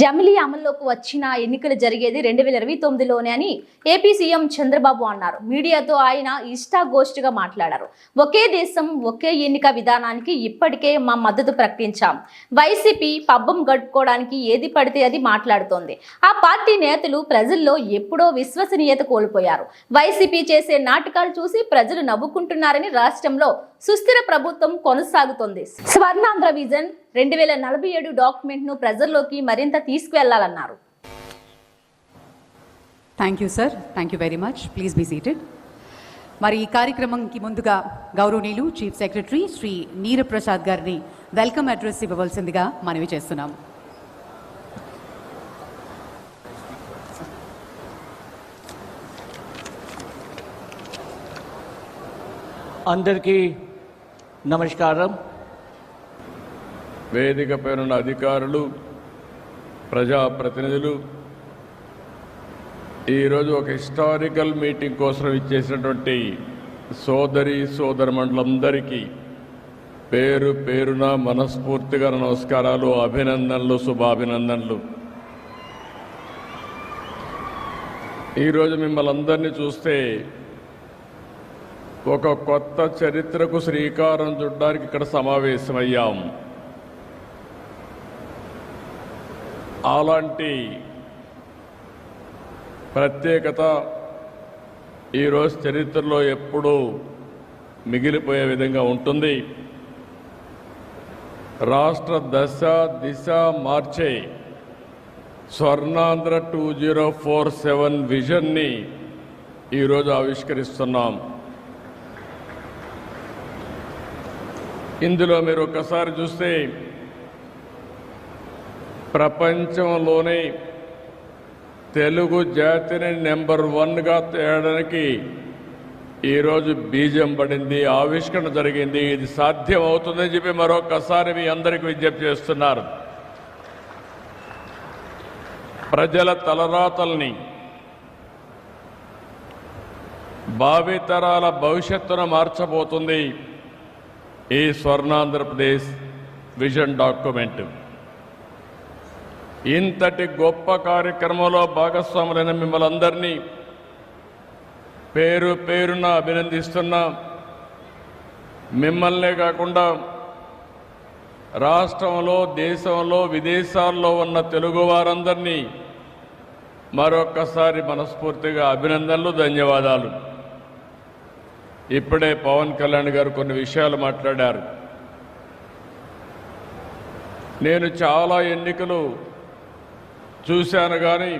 జమిలీ అమల్లోకి వచ్చిన ఎన్నికలు జరిగేది రెండు వేల ఇరవై తొమ్మిదిలోనే అని ఏపీ సీఎం చంద్రబాబు అన్నారు. మీడియాతో ఆయన ఇష్టాగోష్ఠిగా మాట్లాడారు. ఒకే దేశం ఒకే ఎన్నిక విధానానికి ఇప్పటికే మా మద్దతు ప్రకటించాం. వైసీపీ పబ్బం గడుపుకోవడానికి ఏది పడితే అది మాట్లాడుతోంది. ఆ పార్టీ నేతలు ప్రజల్లో ఎప్పుడో విశ్వసనీయత కోల్పోయారు. వైసీపీ చేసే నాటకాలు చూసి ప్రజలు నవ్వుకుంటున్నారని రాష్ట్రంలో సుస్థిర ప్రభుత్వం కొనసాగుతోంది. స్వర్ణాంధ్ర విజన్ రెండు వేల నలభై ఏడు డాక్యుమెంట్ను ప్రజల్లోకి మరింత తీసుకువెళ్ళాలన్నారు. Thank you sir thank you very much please be seated మరి ఈ కార్యక్రమంకి ముందుగా గౌరవనీయులు చీఫ్ సెక్రటరీ శ్రీ నీరప్రసాద్ గారిని వెల్కమ్ అడ్రస్ ఇవ్వవలసిందిగా మనవి చేస్తున్నాం. అందరికీ నమస్కారం. వేదిక పేరున్న అధికారులు ప్రజాప్రతినిధులు ఈరోజు ఒక హిస్టారికల్ మీటింగ్ కోసం ఇచ్చేసినటువంటి సోదరి సోదరమండలందరికీ పేరు పేరున మనస్ఫూర్తిగా నమస్కారాలు అభినందనలు శుభాభినందనలు. ఈరోజు మిమ్మల్ని అందరినీ చూస్తే ఒక కొత్త చరిత్రకు శ్రీకారం చుట్టడానికి ఇక్కడ సమావేశమయ్యాం. అలాంటి ప్రత్యేకత ఈరోజు చరిత్రలో ఎప్పుడూ మిగిలిపోయే విధంగా ఉంటుంది. రాష్ట్ర దశ దిశ మార్చే Swarnandhra two zero four seven విజన్ని ఈరోజు ఆవిష్కరిస్తున్నాం. ఇందులో మీరు ఒక్కసారి చూస్తే ప్రపంచంలోనే తెలుగు జాతిని నెంబర్ వన్గా తేయడానికి ఈరోజు బీజం పడింది ఆవిష్కరణ జరిగింది. ఇది సాధ్యం అవుతుందని చెప్పి మరొకసారి మీ అందరికీ విజ్ఞప్తి చేస్తున్నారు. ప్రజల తలరాతల్ని భావితరాల భవిష్యత్తును మార్చబోతుంది ఈ స్వర్ణాంధ్రప్రదేశ్ విజన్ డాక్యుమెంట్. ఇంతటి గొప్ప కార్యక్రమంలో భాగస్వాములైన మిమ్మల్ని అందరినీ పేరు పేరున అభినందిస్తున్నా. మిమ్మల్నే కాకుండా రాష్ట్రంలో దేశంలో విదేశాల్లో ఉన్న తెలుగు వారందరినీ మరొక్కసారి మనస్ఫూర్తిగా అభినందనలు ధన్యవాదాలు. ఇప్పుడే పవన్ కళ్యాణ్ గారు కొన్ని విషయాలు మాట్లాడారు. నేను చాలా ఎన్నికలు చూశాను కానీ